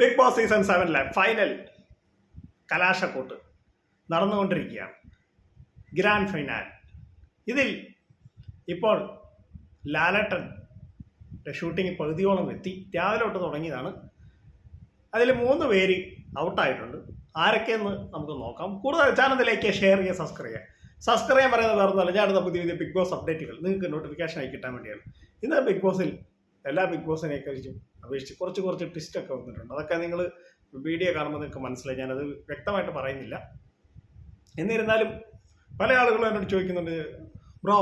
Big boss season സെവനിലെ final കലാശക്കൂട്ട് നടന്നുകൊണ്ടിരിക്കുകയാണ്. ഗ്രാൻഡ് ഫൈനാൽ ഇതിൽ ഇപ്പോൾ ലാലട്ടൻ ഷൂട്ടിംഗ് പകുതിയോളം എത്തി. രാവിലെ തൊട്ട് തുടങ്ങിയതാണ്. അതിൽ മൂന്ന് പേര് ഔട്ടായിട്ടുണ്ട് ആരൊക്കെയെന്ന് നമുക്ക് നോക്കാം. കൂടുതൽ ചാനലിലേക്ക് ഷെയർ ചെയ്യുക സബ്സ്ക്രൈബ് ചെയ്യുക. സബ്സ്ക്രൈബ് ചെയ്യാൻ പറയുന്നത് വേറെ ഒന്നുമല്ല അടുത്ത പുതിയ പുതിയ ബിഗ് ബോസ് അപ്ഡേറ്റുകൾ നിങ്ങൾക്ക് നോട്ടിഫിക്കേഷൻ ആയി കിട്ടാൻ വേണ്ടിയാണ്. ഇന്ന് ബിഗ് ബോസിൽ എല്ലാ ബിഗ് ബോസിനെ കഴിച്ചും അപേക്ഷിച്ച് കുറച്ച് കുറച്ച് ട്വിസ്റ്റ് ഒക്കെ വന്നിട്ടുണ്ട്. അതൊക്കെ നിങ്ങൾ വീഡിയോ കാണുമ്പോൾ നിങ്ങൾക്ക് മനസ്സിലായി. ഞാനത് വ്യക്തമായിട്ട് പറയുന്നില്ല. എന്നിരുന്നാലും പല ആളുകളും എന്നോട് ചോദിക്കുന്നുണ്ട് ബ്രോ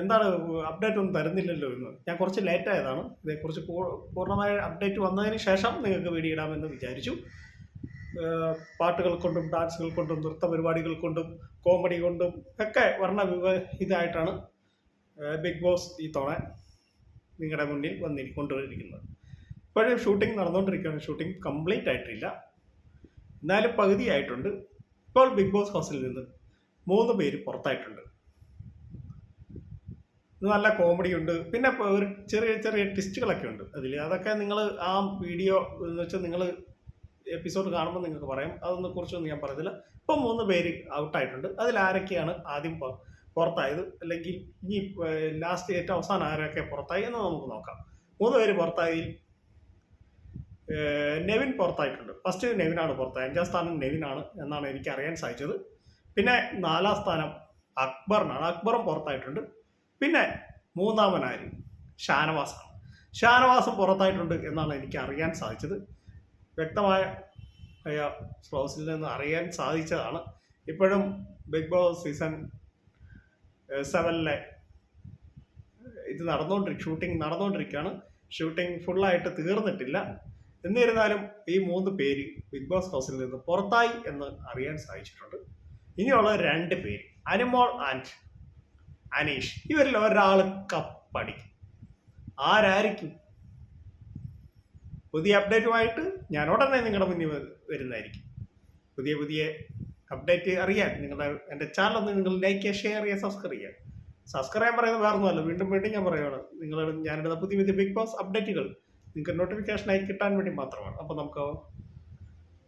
എന്താണ് അപ്ഡേറ്റ് ഒന്നും തരുന്നില്ലല്ലോ എന്ന്? ഞാൻ കുറച്ച് ലേറ്റ് ആയതാണ്. ഇതേക്കുറിച്ച് പൂർണമായ അപ്ഡേറ്റ് വന്നതിന് ശേഷം നിങ്ങൾക്ക് വീഡിയോ ഇടാമെന്ന് വിചാരിച്ചു. പാട്ടുകൾ കൊണ്ടും ഡാൻസുകൾ കൊണ്ടും നൃത്ത പരിപാടികൾ കൊണ്ടും കോമഡി കൊണ്ടും ഒക്കെ വർണ ഇതായിട്ടാണ് ബിഗ് ബോസ് ഈ തവണ നിങ്ങളുടെ മുന്നിൽ വന്നി കൊണ്ടുവന്നിരിക്കുന്നത്. ഇപ്പോഴും ഷൂട്ടിംഗ് നടന്നുകൊണ്ടിരിക്കുകയാണ് ഷൂട്ടിംഗ് കംപ്ലീറ്റ് ആയിട്ടില്ല. എന്നാലും പകുതി ആയിട്ടുണ്ട് ഇപ്പോൾ ബിഗ് ബോസ് ഹൗസിൽ നിന്ന് മൂന്ന് പേര് പുറത്തായിട്ടുണ്ട്. നല്ല കോമഡി ഉണ്ട്. പിന്നെ ഒരു ചെറിയ ചെറിയ ട്വിസ്റ്റുകളൊക്കെ ഉണ്ട്. അതിൽ അതൊക്കെ നിങ്ങൾ ആ വീഡിയോ എന്ന് വെച്ചാൽ നിങ്ങൾ എപ്പിസോഡ് കാണുമ്പോൾ നിങ്ങൾക്ക് പറയാം. അതൊന്നും കുറിച്ചൊന്നും ഞാൻ പറയത്തില്ല. ഇപ്പം മൂന്ന് പേര് ഔട്ടായിട്ടുണ്ട് അതിൽ ആരൊക്കെയാണ് ആദ്യം പുറത്തായത്. അല്ലെങ്കിൽ ഇനി ലാസ്റ്റ് ഏറ്റവും അവസാനം ആരൊക്കെ പുറത്തായി എന്ന് നമുക്ക് നോക്കാം. മൂന്ന് പേര് പുറത്തായി. നെവിൻ പുറത്തായിട്ടുണ്ട്. ഫസ്റ്റ് നെവിനാണ് പുറത്തായത്. അഞ്ചാം സ്ഥാനം നെവിനാണ് എന്നാണ് എനിക്ക് അറിയാൻ സാധിച്ചത്. പിന്നെ നാലാം സ്ഥാനം അക്ബറിനാണ്. അക്ബറും പുറത്തായിട്ടുണ്ട്. പിന്നെ മൂന്നാമനാര് ഷാനവാസാണ്. ഷാനവാസും പുറത്തായിട്ടുണ്ട് എന്നാണ് എനിക്ക് അറിയാൻ സാധിച്ചത്. വ്യക്തമായ സ്ലോസിൽ നിന്ന് അറിയാൻ സാധിച്ചതാണ്. ഇപ്പോഴും ബിഗ് ബോസ് സീസൺ സെവനിലെ ഇത് നടന്നുകൊണ്ടിരിക്കും ഷൂട്ടിംഗ് നടന്നുകൊണ്ടിരിക്കുകയാണ് ഷൂട്ടിംഗ് ഫുള്ളായിട്ട് തീർന്നിട്ടില്ല. എന്നിരുന്നാലും ഈ മൂന്ന് പേര് ബിഗ് ബോസ് ഹൗസിൽ നിന്ന് പുറത്തായി എന്ന് അറിയാൻ സാധിച്ചിട്ടുണ്ട്. ഇനിയുള്ള രണ്ട് പേര് അനുമോൾ ആൻഡ് അനീഷ്. ഇവരിൽ ഒരാൾ കപ്പടി. ആരായിരിക്കും? പുതിയ അപ്ഡേറ്റുമായിട്ട് ഞാൻ ഉടനെ നിങ്ങളുടെ മുന്നിൽ വരുന്നതായിരിക്കും. പുതിയ പുതിയ അപ്ഡേറ്റ് അറിയാൻ നിങ്ങളുടെ എന്റെ ചാനൽ ഒന്ന് നിങ്ങൾ ലൈക്ക് ചെയ്യുക ഷെയർ ചെയ്യുക സബ്സ്ക്രൈബ് ചെയ്യുക സബ്സ്ക്രൈബ് ചെയ്യാൻ പറയുന്നത് വേറൊന്നുമല്ല വീണ്ടും വീണ്ടും ഞാൻ പറയുകയാണ് നിങ്ങൾ ഞാനിടുന്ന പുതിയ പുതിയ ബിഗ് ബോസ് അപ്ഡേറ്റുകൾ നിങ്ങൾക്ക് നോട്ടിഫിക്കേഷനായി കിട്ടാൻ വേണ്ടി മാത്രമാണ്. അപ്പോൾ നമുക്ക്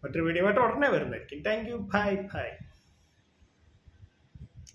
മറ്റൊരു വീഡിയോ ആയിട്ട് ഉടനെ വരുന്നതായിരിക്കും. Thank you bye bye